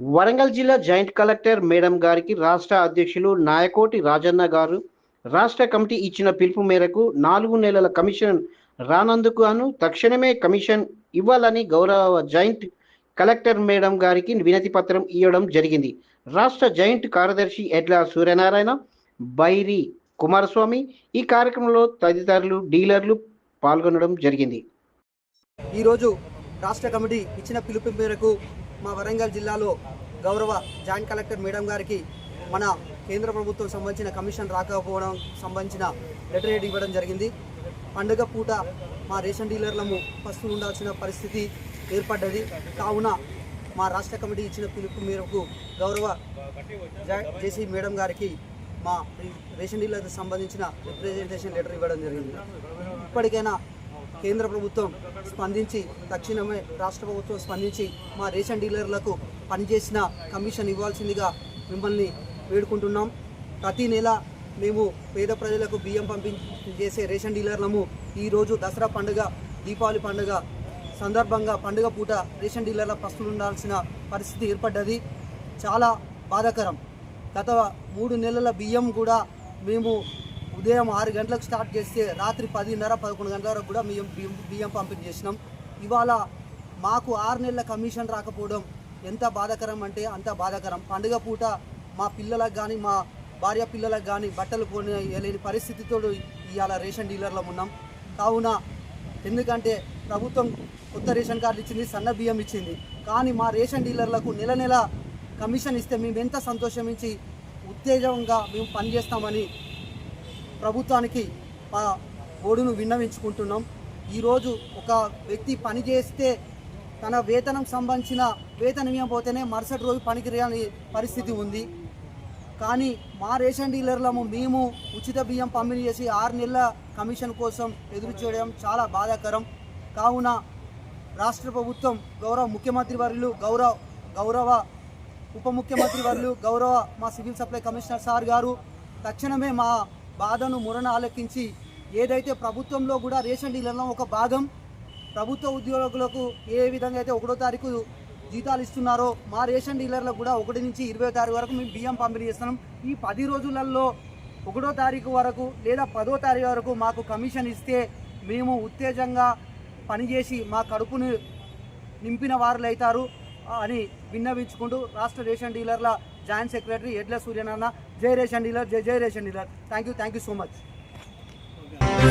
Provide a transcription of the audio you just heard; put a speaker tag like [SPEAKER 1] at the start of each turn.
[SPEAKER 1] వరంగల్ జిల్లా joint collector madam గారికి రాష్ట్ర అధ్యక్షులు నాయకోటి రాజన్న గారు రాష్ట్ర కమిటీ ఇచ్చిన పిలుపు మేరకు నాలుగు నెలల కమిషన్ రానందుకు అను తక్షణమే కమిషన్ ఇవ్వాలని గౌరవ జాయింట్ కలెక్టర్ మేడం గారికి వినతి పత్రం ఇవ్వడం జరిగింది. రాష్ట్ర జాయింట్ కార్యదర్శి ఎడ్ల సూర్యనారాయణ బైరి కుమారస్వామి ఈ కార్యక్రమంలో తదితరులు డీలర్లు పాల్గొనడం జరిగింది.
[SPEAKER 2] ఈరోజు రాష్ట్ర కమిటీ ఇచ్చిన పిలుపు మేరకు మా వరంగల్ జిల్లాలో గౌరవ జాయింట్ కలెక్టర్ మేడం గారికి మన కేంద్ర ప్రభుత్వం సంబంధించిన కమిషన్ రాకపోవడం సంబంధించిన లెటర్ హెడ్ ఇవ్వడం జరిగింది. పండుగ పూట మా రేషన్ డీలర్లము పస్తు ఉండాల్సిన పరిస్థితి ఏర్పడ్డది. కావున మా రాష్ట్ర కమిటీ ఇచ్చిన పిలుపు మేరకు గౌరవ జేసీ మేడం గారికి మా రేషన్ డీలర్కి సంబంధించిన రిప్రజెంటేషన్ లెటర్ ఇవ్వడం జరిగింది. ఇప్పటికైనా కేంద్ర ప్రభుత్వం స్పందించి తక్షణమే రాష్ట్ర ప్రభుత్వం స్పందించి మా రేషన్ డీలర్లకు పనిచేసిన కమిషన్ ఇవ్వాల్సిందిగా మిమ్మల్ని వేడుకుంటున్నాం. ప్రతి నెల మేము పేద ప్రజలకు బియ్యం పంపించేసే రేషన్ డీలర్లము ఈరోజు దసరా పండుగ దీపావళి పండుగ సందర్భంగా పండుగ పూట రేషన్ డీలర్ల పస్తులు ఉండాల్సిన పరిస్థితి ఏర్పడ్డది. చాలా బాధాకరం. గత మూడు నెలల బియ్యం కూడా మేము ఉదయం ఆరు గంటలకు స్టార్ట్ చేస్తే రాత్రి పదిన్నర పదకొండు గంటల వరకు కూడా మేము బియ్యం బియ్యం పంపిణీ చేసినాం. ఇవాళ మాకు ఆరు నెలల కమిషన్ రాకపోవడం ఎంత బాధాకరం అంటే అంత బాధాకరం. పండుగ పూట మా పిల్లలకు కానీ మా భార్య పిల్లలకు కానీ బట్టలు కొనేయలేని పరిస్థితితో ఇవాళ రేషన్ డీలర్లో ఉన్నాం. కావున ఎందుకంటే ప్రభుత్వం కొత్త రేషన్ కార్డు ఇచ్చింది సన్న బియ్యం ఇచ్చింది. కానీ మా రేషన్ డీలర్లకు నెల నెల కమిషన్ ఇస్తే మేము ఎంత సంతోషమించి ఉత్తేజంగా మేము పనిచేస్తామని ప్రభుత్వానికి మా ఓడును విన్నవించుకుంటున్నాం. ఈరోజు ఒక వ్యక్తి పని చేస్తే తన వేతనం సంబంధించిన వేతనం పోతేనే మరుసటి రోజు పనికి రాని పరిస్థితి ఉంది. కానీ మా రేషన్ డీలర్లము మేము ఉచిత బియ్యం పంపిణీ చేసి ఆరు నెలల కమిషన్ కోసం ఎదురు చేయడం చాలా బాధాకరం. కావున రాష్ట్ర ప్రభుత్వం గౌరవ ముఖ్యమంత్రి వర్యులు గౌరవ గౌరవ ఉప ముఖ్యమంత్రి వర్యులు గౌరవ మా సివిల్ సప్లై కమిషనర్ సార్ గారు తక్షణమే మా బాధను మురణ ఆలకించి ఏదైతే ప్రభుత్వంలో కూడా రేషన్ డీలర్లో ఒక భాగం ప్రభుత్వ ఉద్యోగులకు ఏ విధంగా అయితే ఒకటో తారీఖు జీతాలు ఇస్తున్నారో మా రేషన్ డీలర్లకు కూడా ఒకటి నుంచి ఇరవై తారీఖు వరకు మేము బియ్యం పంపిణీ చేస్తున్నాం. ఈ పది రోజులలో ఒకటో తారీఖు వరకు లేదా పదో తారీఖు వరకు మాకు కమిషన్ ఇస్తే మేము ఉత్తేజంగా పనిచేసి మా కడుపును నింపిన వారులు అవుతారు అని విన్నవించుకుంటూ రాష్ట్ర రేషన్ డీలర్ల జాయింట్ సెక్రటరీ ఎడ్ల సూర్యనారాయణ జై రేషన్ డీలర్ జై జై ration dealer. Thank you thank you so much